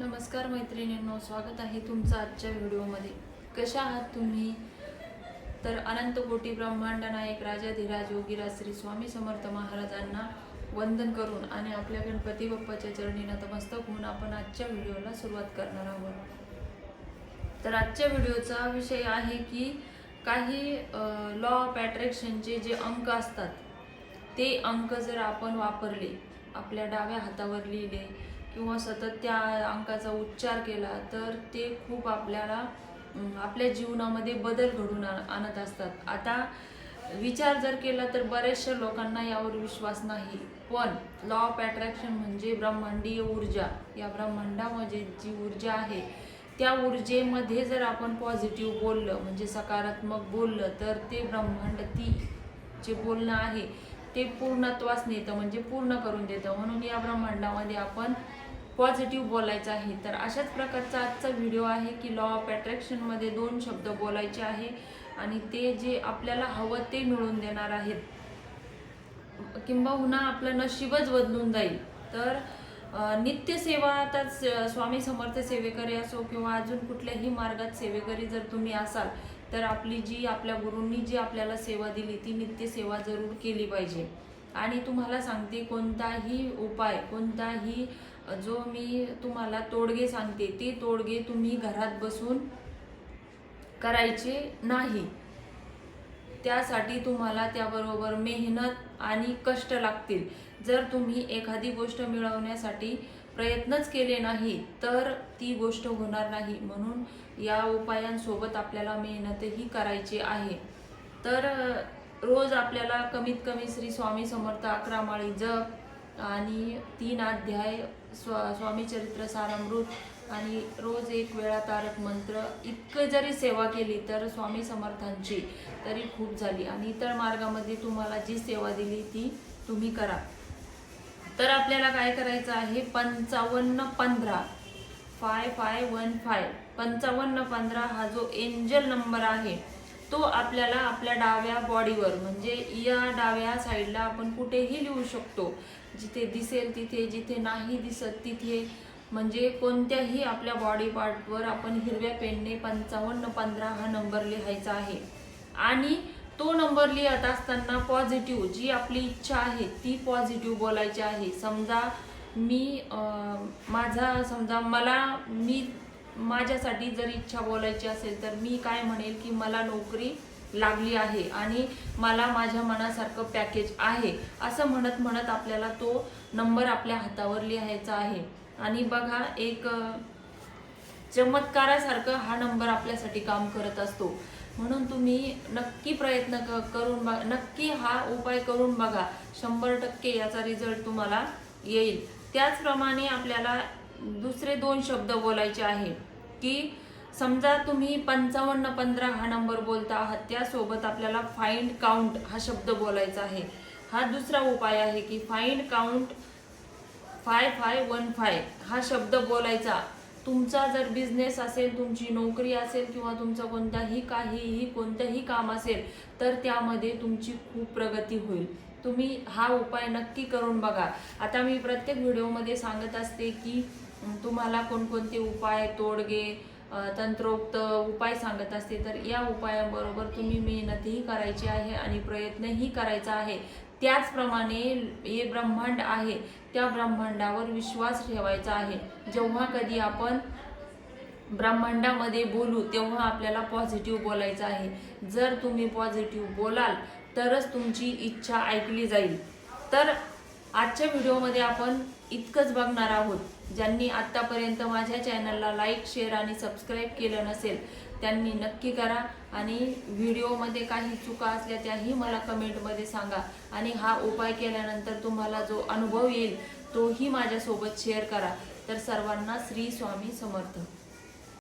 नमस्कार मैत्रिणींनो स्वागत आहे तुमचं आजच्या व्हिडिओमध्ये. कशा आहात तुम्ही? तर अनंत कोटी ब्रह्मांड नायक राजाधिराज योगीराज श्री स्वामी समर्थ महाराजांना वंदन करून आणि आपल्या गणपती बाप्पाच्या चरणी नतमस्तक होऊन आपण आजच्या व्हिडिओला सुरुवात करणार आहोत. तर आजच्या व्हिडिओचा विषय आहे की काही लॉ ऑफ अट्रॅक्शनचे जे अंक असतात ते अंक जर आपण वापरले आपल्या डाव्या हातावर लिहिले किंवा सतत त्या अंकाचा उच्चार केला तर ते खूप आपल्याला आपल्या जीवनामध्ये बदल घडून आणत असतात. आता विचार जर केला तर बऱ्याचशा लोकांना यावर विश्वास नाही. पण लॉ ऑफ अट्रॅक्शन म्हणजे ब्रह्मांडीय ऊर्जा. या ब्रह्मांडामध्ये जी ऊर्जा आहे त्या ऊर्जेमध्ये जर आपण पॉझिटिव्ह बोललं म्हणजे सकारात्मक बोललं तर ते ब्रह्मांड ती जे बोलणं आहे ते पूर्णत्वास नेतं म्हणजे पूर्ण करून देतं. म्हणून या ब्रह्मांडामध्ये आपण पॉझिटिव्ह बोलायचं आहे. तर अशाच प्रकारचा आजचा व्हिडिओ आहे की लॉ ऑफ अट्रॅक्शनमध्ये दोन शब्द बोलायचे आहे आणि ते जे आपल्याला हवं ते मिळवून देणार आहेत. किंबहुना आपलं नशीबच बदलून जाईल. तर नित्यसेवा आता स्वामी समर्थ सेवेकरी असो किंवा अजून कुठल्याही मार्गात सेवेकरी जर तुम्ही असाल तर आपली जी आपल्या गुरूंनी जी आपल्याला सेवा दिली ती नित्यसेवा जरूर केली पाहिजे. आणि तुम्हाला सांगते कोणताही उपाय कोणताही जो मी तुम्हाला तोडगे सांगते ते तोडगे तुम्ही घरात बसून करायचे नाही. त्यासाठी तुम्हाला त्याबरोबर मेहनत आणि कष्ट लागतील. जर तुम्ही एखादी गोष्ट मिळवण्यासाठी प्रयत्नच केले नाही तर ती गोष्ट होणार नाही. म्हणून या उपायांसोबत आपल्याला मेहनतही करायची आहे. तर रोज आपल्याला कमीत कमी श्री स्वामी समर्थ अकरा माळी जप आणि तीन अध्याय स्व स्वामी चरित्र सारामृत आणि रोज एक वेळा तारक मंत्र. इतकं जरी सेवा केली तर स्वामी समर्थांची तरी खूप झाली. आणि इतर मार्गामध्ये तुम्हाला जी सेवा दिली ती तुम्ही करा. तर आपल्याला काय करायचं आहे? पंचावन्न पंधरा. फाय फाय वन फाय पंचावन्न पंधरा हा जो एंजल नंबर आहे तो आपल्याला आपल्या डाव्या बॉडीवर म्हणजे या डाव्या साईडला आपण कुठेही लिहू शकतो. जिथे दिसेल तिथे जिथे नाही दिसत तिथे. म्हणजे कोणत्याही आपल्या बॉडी पार्टवर आपण हिरव्या पेनने पंचावन्न पंधरा हा नंबर लिहायचा आहे. आणि तो नंबर लिहित असताना पॉझिटिव्ह जी आपली इच्छा आहे ती पॉझिटिव्ह बोलायची आहे. समजा मी माझा समजा मला मी माझ्यासाठी जर इच्छा बोलायची असेल तर मी काय म्हणेल की मला नोकरी लागली आहे आणि मला माझ्या मनासारखं पॅकेज आहे. असं म्हणत म्हणत आपल्याला तो नंबर आपल्या हातावर लिहायचा आहे. आणि बघा एक चमत्कारासारखं हा नंबर आपल्यासाठी काम करत असतो. म्हणून तुम्ही नक्की प्रयत्न क- करून बघा नक्की हा उपाय करून बघा. शंभर टक्के याचा रिझल्ट तुम्हाला येईल. त्याचप्रमाणे आपल्याला दुसरे दोन शब्द बोलायचे आहे की समजा तुम्ही पंचावन्न पंधरा हा नंबर बोलता आहात त्यासोबत आपल्याला फाइंड काउंट हा शब्द बोलायचा आहे. हा दुसरा उपाय आहे की find count five five one five हा शब्द बोलायचा. तुमचा जर बिझनेस असेल तुमची नोकरी असेल किंवा तुमचं कोणताही काहीही कोणतंही काम असेल तर त्यामध्ये तुमची खूप प्रगती होईल. तुम्ही हा उपाय नक्की करून बघा. आता मी प्रत्येक व्हिडिओमध्ये सांगत असते की तुम्हाला कोणकोणते उपाय तोडगे तंत्रोक्त उपाय सांगत असते तर या उपायांबरोबर तुम्ही मेहनतही करायची आहे आणि प्रयत्नही करायचा आहे. त्याचप्रमाणे हे ब्रह्मांड आहे त्या ब्रह्मांडावर विश्वास ठेवायचा आहे. जेव्हा कधी आपण ब्रह्मांडामध्ये बोलू तेव्हा आपल्याला पॉझिटिव्ह बोलायचं आहे. जर तुम्ही पॉझिटिव्ह बोलाल तरच तुमची इच्छा ऐकली जाईल. तर आजच्या व्हिडिओमध्ये आपण इतकंच बघणार आहोत. ज्यांनी आत्तापर्यंत माझ्या चॅनलला लाईक शेअर आणि सबस्क्राईब केलं नसेल त्यांनी नक्की करा आणि व्हिडिओमध्ये काही चुका असल्या त्याही मला कमेंटमध्ये सांगा. आणि हा उपाय केल्यानंतर तुम्हाला जो अनुभव येईल तोही माझ्यासोबत शेअर करा. तर सर्वांना श्री स्वामी समर्थ.